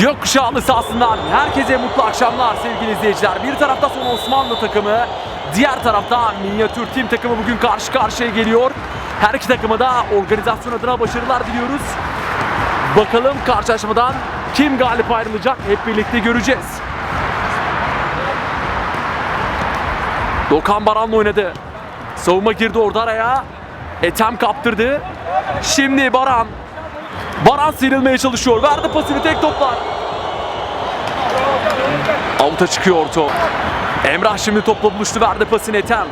Gökkuşağlı sahasından herkese mutlu akşamlar sevgili izleyiciler. Bir tarafta son Osmanlı takımı, diğer tarafta minyatür tim takımı bugün karşı karşıya geliyor. Her iki takıma da organizasyon adına başarılar diliyoruz. Bakalım karşılaşmadan kim galip ayrılacak hep birlikte göreceğiz. Dokan Baran'la oynadı. Savunma girdi orada araya. Etem kaptırdı. Şimdi Baran. Baran sıyrılmaya çalışıyor. Verdi pasını tek toplar. Avuta çıkıyor top. Emrah şimdi topla buluştu. Verdi pasını Etem.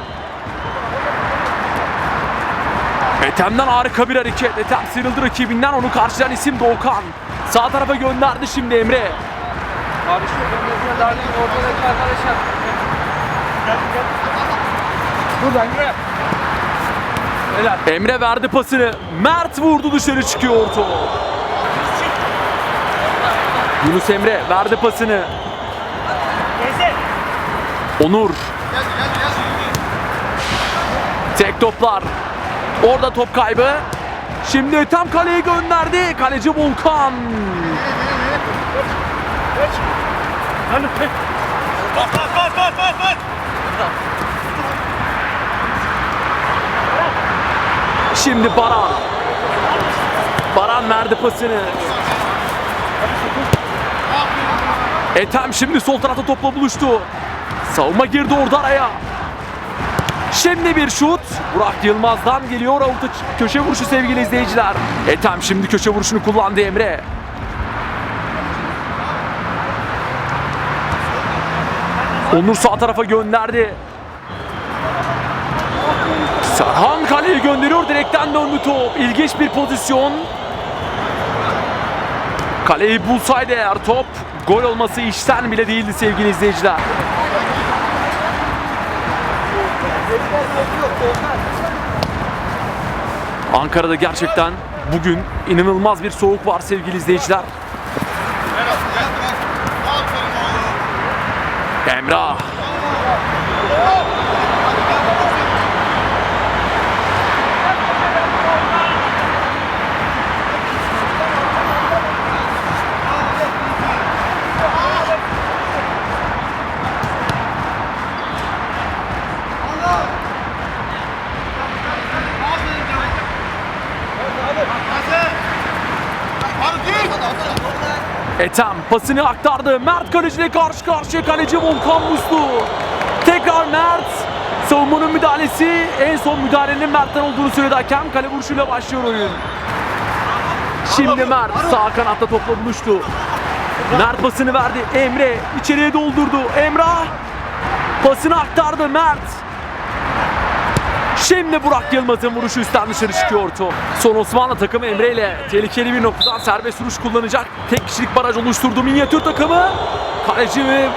Etem'den harika bir hareket. Etem sıyrıldı rakibinden. Onu karşılayan isim Doğukan. Sağ tarafa gönderdi şimdi Emre. Abi şu önümüzde darlayın ortadaki arkadaşlar. Buradan gire. Helal. Emre verdi pasını. Mert vurdu dışarı çıkıyor top. Yunus Emre verdi pasını. Onur. Tek toplar. Orada top kaybı. Şimdi tam kaleye gönderdi. Kaleci Volkan. Şimdi Baran. Baran verdi pasını. Etem şimdi sol tarafta topla buluştu. Savunma girdi orada araya. Şimdi bir şut. Burak Yılmaz'dan geliyor avuta köşe vuruşu sevgili izleyiciler. Etem şimdi köşe vuruşunu kullandı Emre. Onur sağ tarafa gönderdi. Serhan kaleyi gönderiyor. Direkten döndü top. İlginç bir pozisyon. Kaleyi bulsaydı eğer top gol olması işten bile değildi sevgili izleyiciler. Ankara'da gerçekten bugün inanılmaz bir soğuk var sevgili izleyiciler. Emrah. Etem pasını aktardı. Mert kaleciyle karşı karşıya kaleci Volkan Muslu. Tekrar Mert. Savunmanın müdahalesi. En son müdahalenin Mert'ten olduğunu söyledi hakem. Kale vuruşuyla başlıyor oyun. Şimdi Mert sağ kanatta topla buluştu. Mert pasını verdi. Emre içeriye doldurdu. Emrah pasını aktardı Mert. Şimdi Burak Yılmaz'ın vuruşu üstten dışarı çıkıyor top. Son Osmanlı takımı Emre ile tehlikeli bir noktadan serbest vuruş kullanacak. Tek kişilik baraj oluşturdu minyatür takımı. Kaleci ve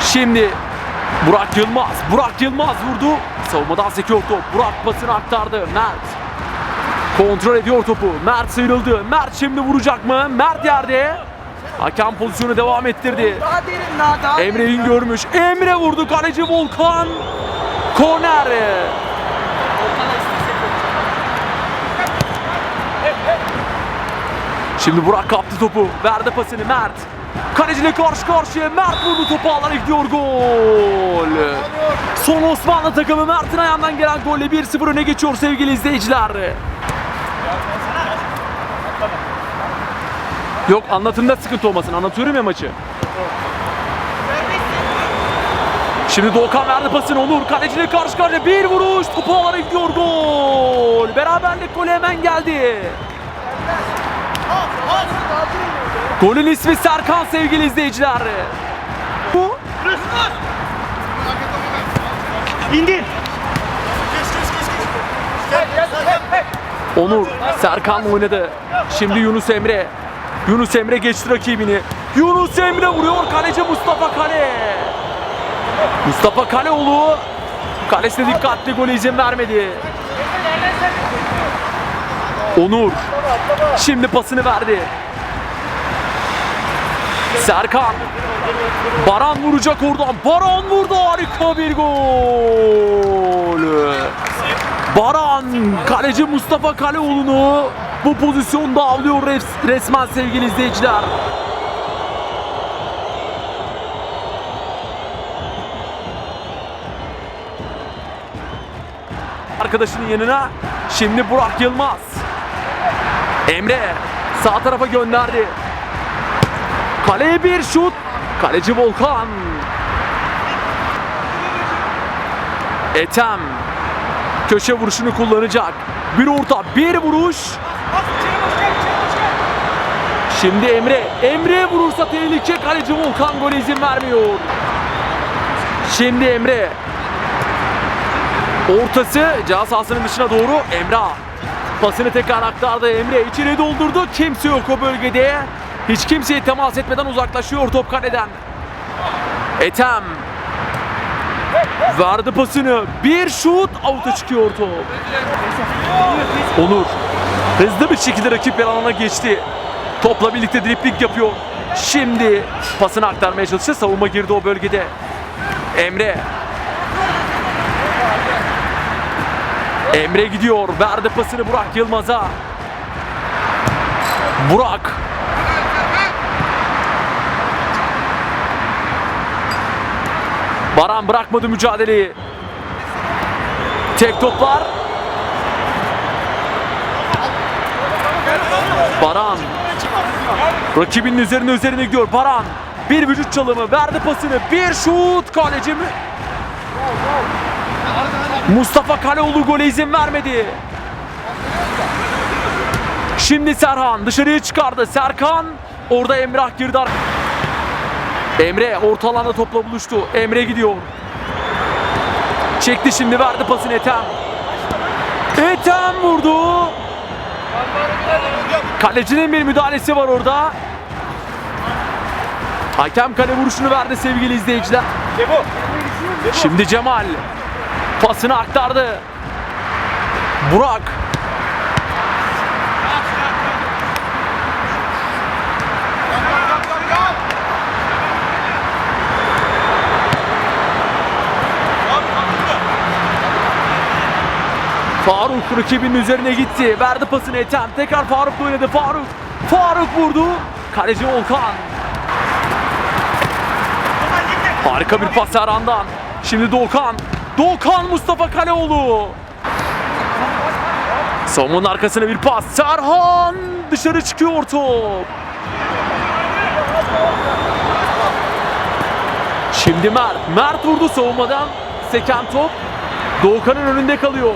Şimdi Burak Yılmaz, Burak Yılmaz vurdu. Savunmadan sekiyor top. Burak pasını aktardı. Mert kontrol ediyor topu. Mert sıyrıldı. Mert şimdi vuracak mı? Mert yerde. Hakem pozisyonu devam ettirdi. Daha derin daha daha Emre'yi görmüş. Emre vurdu. Kaleci Volkan. Korner. Şimdi Burak kaptı topu. Verdi pasını Mert. Kaleciyle karşı karşıya. Mert vurdu topu alana gidiyor gol. Son Osmanlı takımı Mert'in ayağından gelen golle 1-0 öne geçiyor sevgili izleyiciler. Yok anlatımda sıkıntı olmasın. Anlatıyorum ya maçı. Şimdi Doğukan verdi pasını Onur. Kaleciyle karşı karşıya bir vuruş. Topu alana gidiyor gol. Beraberlik golü hemen geldi. Golün ismi Serkan sevgili izleyiciler. Bu İndir. Onur Serkan'la oynadı. Şimdi Yunus Emre. Yunus Emre geçti rakibini. Yunus Emre vuruyor kaleci Mustafa Kale. Mustafa Kaleoğlu kalesine dikkatli gole izin vermedi. Onur şimdi pasını verdi. Serkan Baran vuracak oradan. Baran vurdu harika bir gol. Baran kaleci Mustafa Kaleoğlu'nu bu pozisyonda avlıyor res- resmen sevgili izleyiciler. Arkadaşının yanına şimdi Burak Yılmaz. Emre sağ tarafa gönderdi. Kaleye bir şut. Kaleci Volkan. Etem köşe vuruşunu kullanacak. Bir orta, bir vuruş. Şimdi Emre. Emre vurursa tehlike. Kaleci Volkan gole izin vermiyor. Şimdi Emre. Ortası ceza sahasının dışına doğru Emrah. Pasını tekrar aktardı Emre. içeri doldurdu. Kimse yok o bölgede. Hiç kimseye temas etmeden uzaklaşıyor top kaleden. Etem. Verdi pasını. Bir şut. Out'a çıkıyor top. Onur. Hızlı bir şekilde rakip yer alana geçti. Topla birlikte dripling yapıyor. Şimdi pasını aktarmaya çalıştı. Savunma girdi o bölgede. Emre. Emre gidiyor. Verdi pasını Burak Yılmaz'a. Burak. Baran bırakmadı mücadeleyi. Tek toplar. Baran. Rakibinin üzerine üzerine gidiyor. Baran. Bir vücut çalımı. Verdi pasını. Bir şut. Kaleci mi? Mustafa Kaleoğlu gole izin vermedi. Şimdi Serhan dışarıya çıkardı. Serkan orada Emrah girdi. Emre orta alanda topla buluştu. Emre gidiyor. Çekti şimdi verdi pasını Ethem. Ethem vurdu. Kalecinin bir müdahalesi var orada. Hakem kale vuruşunu verdi sevgili izleyiciler. Şimdi Cemal pasını aktardı. Burak Faruk rakibinin üzerine gitti. Verdi pasını Ethem. Tekrar Faruk oynadı. Faruk. Faruk vurdu. Kaleci Volkan. Harika bir pas Erhan'dan. Şimdi Doğukan. Doğukan Mustafa Kaleoğlu. Savunmanın arkasına bir pas. Serhan dışarı çıkıyor top. Şimdi Mert. Mert vurdu savunmadan. Seken top. Doğukan'ın önünde kalıyor.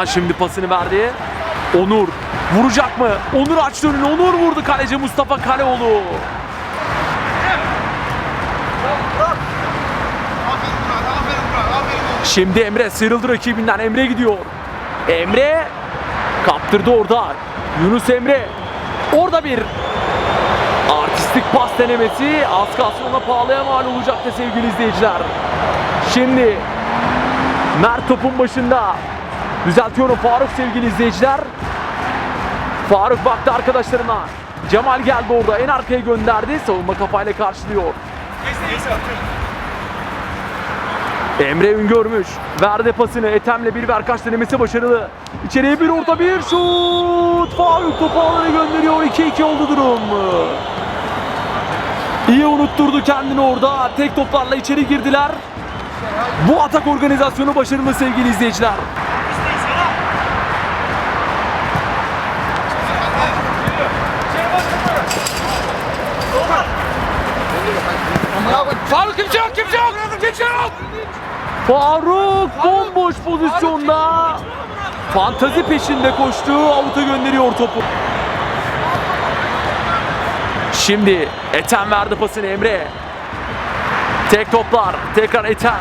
Serkan şimdi pasını verdi. Onur vuracak mı? Onur açtı önünü. Onur vurdu kaleci Mustafa Kaleoğlu. Şimdi Emre sıyrıldı rakibinden. Emre gidiyor. Emre kaptırdı orada. Yunus Emre. Orada bir artistik pas denemesi. Az kalsın ona pahalıya mal olacaktı sevgili izleyiciler. Şimdi Mert topun başında. Düzeltiyorum Faruk sevgili izleyiciler. Faruk baktı arkadaşlarına. Cemal geldi orada. En arkaya gönderdi. Savunma kafayla karşılıyor. Emre Üngörmüş. Verdi pasını. Ethem'le bir ver kaç denemesi başarılı. İçeriye bir orta bir şut. Faruk topu gönderiyor. 2-2 oldu durum. İyi unutturdu kendini orada. Tek toplarla içeri girdiler. Bu atak organizasyonu başarılı sevgili izleyiciler. Faruk kimse yok, kimse yok, kimse yok. Faruk bomboş pozisyonda. Fantazi peşinde koştu. Avuta gönderiyor topu. Şimdi Ethem verdi pasını Emre. Tek toplar. Tekrar Eten.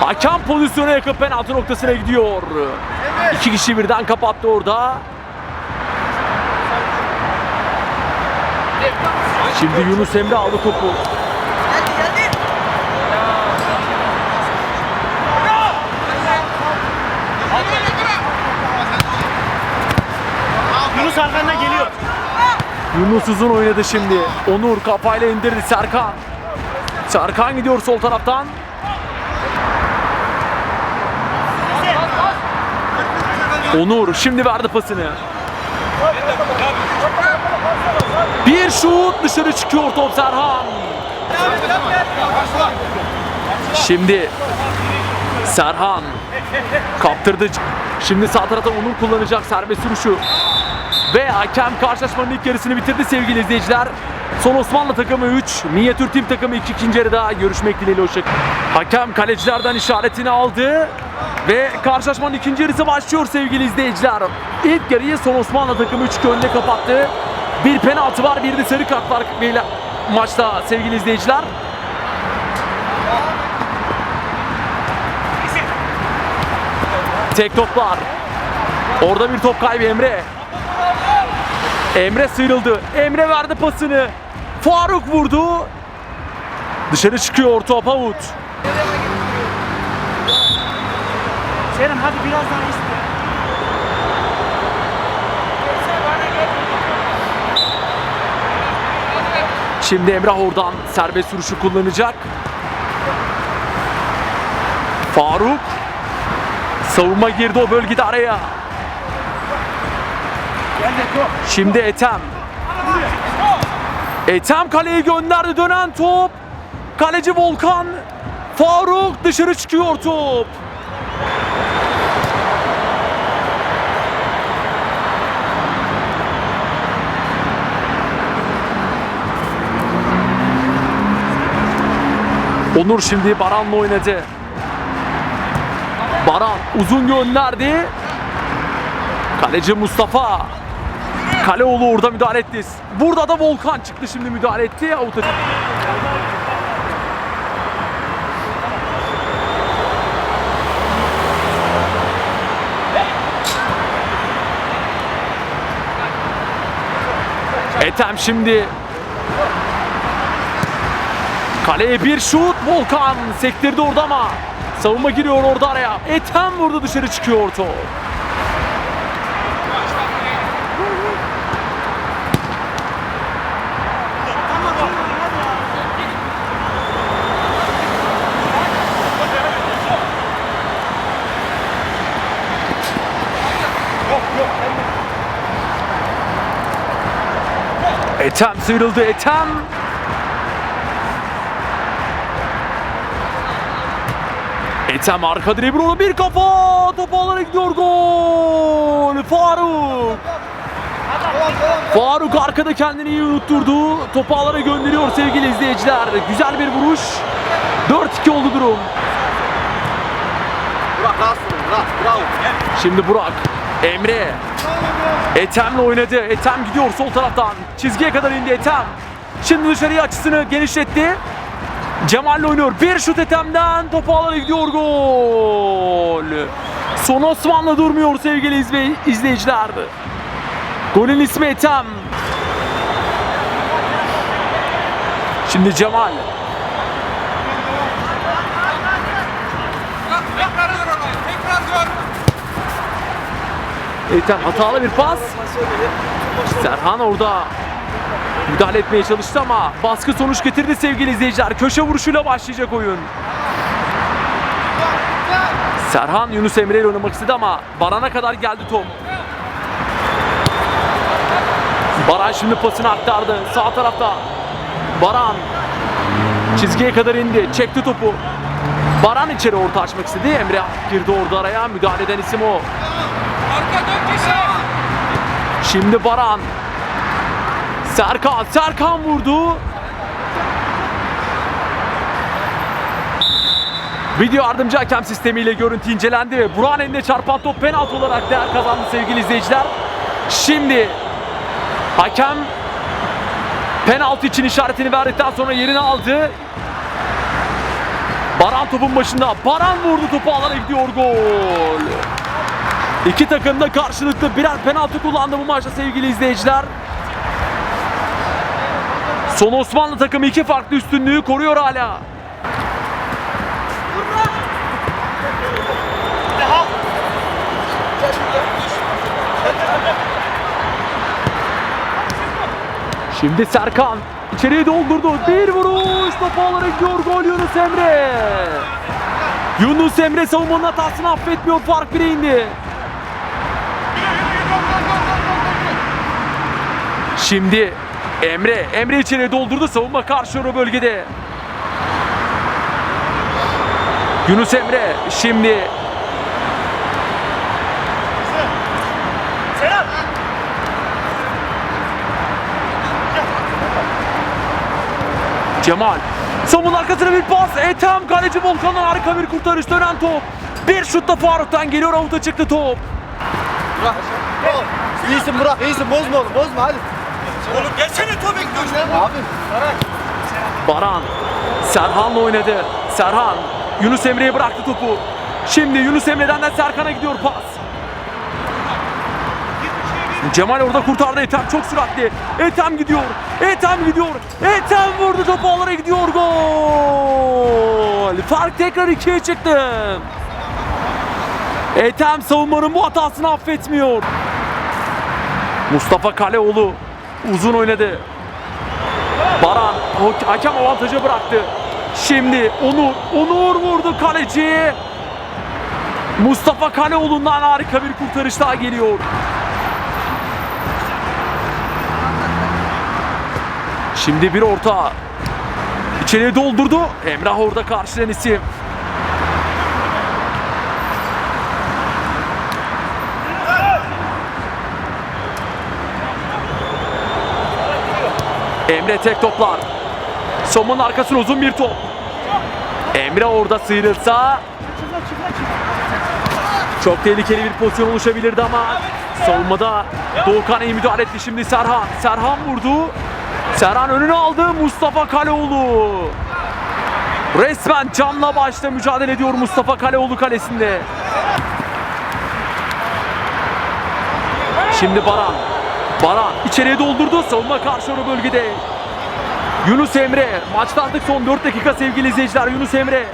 Hakem pozisyona yakın penaltı noktasına gidiyor. İki kişi birden kapattı orada. Şimdi Yunus Emre aldı topu. Yunus arkandan geliyor. Yunus uzun oynadı şimdi. Onur kafayla indirdi Serkan. Serkan gidiyor sol taraftan. Onur şimdi verdi pasını. Bir şut dışarı çıkıyor top Serhan. Şimdi Serhan kaptırdı. Şimdi sağ tarafta Onur kullanacak serbest vuruşu. Ve hakem karşılaşmanın ilk yarısını bitirdi sevgili izleyiciler. Son Osmanlı takımı 3, Minyatür Tim takımı 2 ikinci yarıda görüşmek dileğiyle hoşça Hakem kalecilerden işaretini aldı ve karşılaşmanın ikinci yarısı başlıyor sevgili izleyiciler. İlk yarıyı Son Osmanlı takımı 3 önüne kapattı. Bir penaltı var, bir de sarı kart var beyler- maçta sevgili izleyiciler. Tek toplar. Orada bir top kaybı Emre. Emre sıyrıldı. Emre verdi pasını. Faruk vurdu. Dışarı çıkıyor top out. Selim hadi biraz Şimdi Emrah oradan serbest vuruşu kullanacak. Faruk. Savunma girdi o bölgede araya. Şimdi Etem. Etem kaleyi gönderdi dönen top. Kaleci Volkan. Faruk dışarı çıkıyor top. Onur şimdi Baran'la oynadı. Baran uzun gönderdi. Kaleci Mustafa. Kaleoğlu orada müdahale etti. Burada da Volkan çıktı şimdi müdahale etti. Avuta... Etem şimdi Kaleye bir şut Volkan sektirdi orada ama savunma giriyor orada araya. Ethem vurdu dışarı çıkıyor top. Ethem sıyrıldı Ethem. Ethem arka direğe bir bir kafa. Topu alarak gidiyor. Gol. Faruk. Faruk arkada kendini iyi unutturdu. Topu alara gönderiyor sevgili izleyiciler. Güzel bir vuruş. 4-2 oldu durum. Burak rahatsın. Burak. Bravo. Şimdi Burak Emre. Ethem'le oynadı. Ethem gidiyor sol taraftan. Çizgiye kadar indi Ethem Şimdi dışarıya açısını genişletti Cemal'le oynuyor. Bir şut Ethem'den topu alarak gidiyor gol. Son Osmanlı durmuyor sevgili izle- izleyiciler. Golün ismi Ethem. Şimdi Cemal. Ethem hatalı bir pas. Serhan orada müdahale etmeye çalıştı ama baskı sonuç getirdi sevgili izleyiciler. Köşe vuruşuyla başlayacak oyun. Serhan Yunus Emre ile oynamak istedi ama Baran'a kadar geldi top. Baran şimdi pasını aktardı. Sağ tarafta Baran çizgiye kadar indi. Çekti topu. Baran içeri orta açmak istedi. Emre girdi orada araya. Müdahale eden isim o. Şimdi Baran. Serkan. Serkan vurdu. Video yardımcı hakem sistemiyle görüntü incelendi ve Burak'ın eline çarpan top penaltı olarak değer kazandı sevgili izleyiciler. Şimdi Hakem penaltı için işaretini verdikten sonra yerini aldı. Baran topun başında. Baran vurdu topu alana gidiyor gol. İki takım da karşılıklı birer penaltı kullandı bu maçta sevgili izleyiciler. Son Osmanlı takımı iki farklı üstünlüğü koruyor hala. Şimdi Serkan içeriye doldurdu. Bir vuruş topu alana gidiyor gol Yunus Emre. Yunus Emre savunmanın hatasını affetmiyor. Fark bire indi. Şimdi Emre, Emre içeriye doldurdu. Savunma karşı bölgede. Yunus Emre şimdi. Cemal. Savunmanın arkasına bir pas. Ethem kaleci Volkan'dan harika bir kurtarış dönen top. Bir şutla Faruk'tan geliyor avuta çıktı top. İyisin Burak, iyisin. Bozma oğlum, bozma hadi. Oğlum gelsene bekliyorsun. Abi. Baran Serhan'la oynadı. Serhan Yunus Emre'ye bıraktı topu. Şimdi Yunus Emre'den de Serkan'a gidiyor pas. Cemal orada kurtardı. Ethem çok süratli. Ethem gidiyor. Ethem gidiyor. Ethem vurdu topu alana gidiyor. Gol. Fark tekrar ikiye çıktı. Ethem savunmanın bu hatasını affetmiyor. Mustafa Kaleoğlu uzun oynadı. Baran ha- hakem avantajı bıraktı. Şimdi Onur, Onur vurdu kaleci. Mustafa Kaleoğlu'ndan harika bir kurtarış daha geliyor. Şimdi bir orta. İçeriye doldurdu. Emrah orada karşılayan isim. Emre tek toplar. Somun arkasına uzun bir top. Emre orada sıyrılsa çok tehlikeli bir pozisyon oluşabilirdi ama savunmada Doğukan iyi müdahale etti şimdi Serhan. Serhan vurdu. Serhan önünü aldı Mustafa Kaleoğlu. Resmen canla başla mücadele ediyor Mustafa Kaleoğlu kalesinde. Şimdi Baran. Baran içeriye doldurdu. Savunma karşı o bölgede. Yunus Emre. Maçta artık son 4 dakika sevgili izleyiciler. Yunus Emre.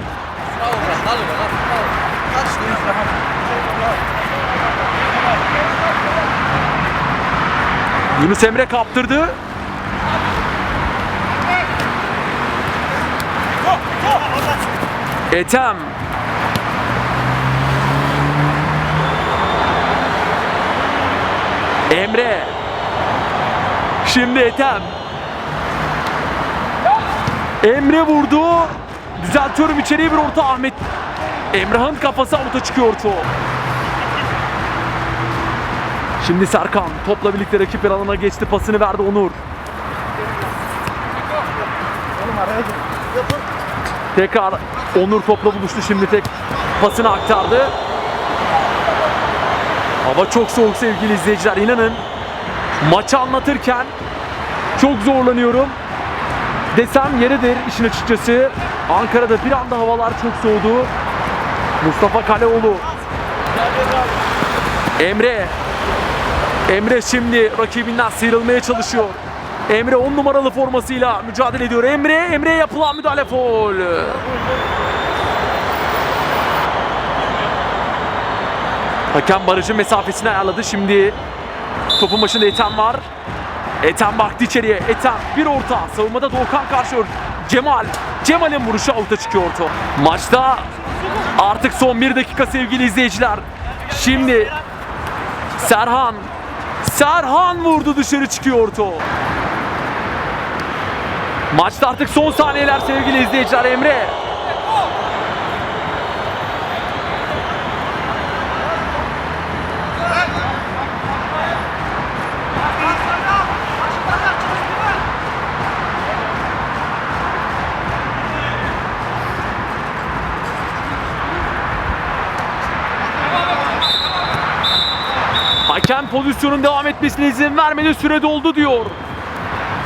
Yunus Emre kaptırdı. Ethem. Emre. Şimdi Ethem. Emre vurdu. Düzeltiyorum içeriye bir orta Ahmet. Emrah'ın kafası avuta çıkıyor top. Şimdi Serkan topla birlikte rakip bir alana geçti pasını verdi Onur. Tekrar Onur topla buluştu şimdi tek pasını aktardı. Hava çok soğuk sevgili izleyiciler inanın. Maçı anlatırken çok zorlanıyorum. Desem yeridir işin açıkçası. Ankara'da bir anda havalar çok soğudu. Mustafa Kaleoğlu. Emre. Emre şimdi rakibinden sıyrılmaya çalışıyor. Emre 10 numaralı formasıyla mücadele ediyor. Emre, Emre'ye yapılan müdahale foul. Hakem barajın mesafesini ayarladı. Şimdi topun başında Ethem var. Ethem baktı içeriye. Ethem bir orta. Savunmada Doğukan karşılıyor. Cemal. Cemal'in vuruşu avuta çıkıyor top. Maçta artık son bir dakika sevgili izleyiciler. Şimdi Serhan. Serhan vurdu dışarı çıkıyor top. Maçta artık son saniyeler sevgili izleyiciler. Emre. Hakem hakem pozisyonun devam etmesine izin vermedi süre doldu diyor.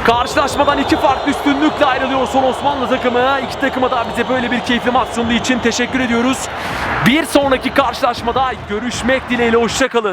Karşılaşmadan iki farklı üstünlükle ayrılıyor son Osmanlı takımı. İki takıma da bize böyle bir keyifli maç sunduğu için teşekkür ediyoruz. Bir sonraki karşılaşmada görüşmek dileğiyle hoşçakalın.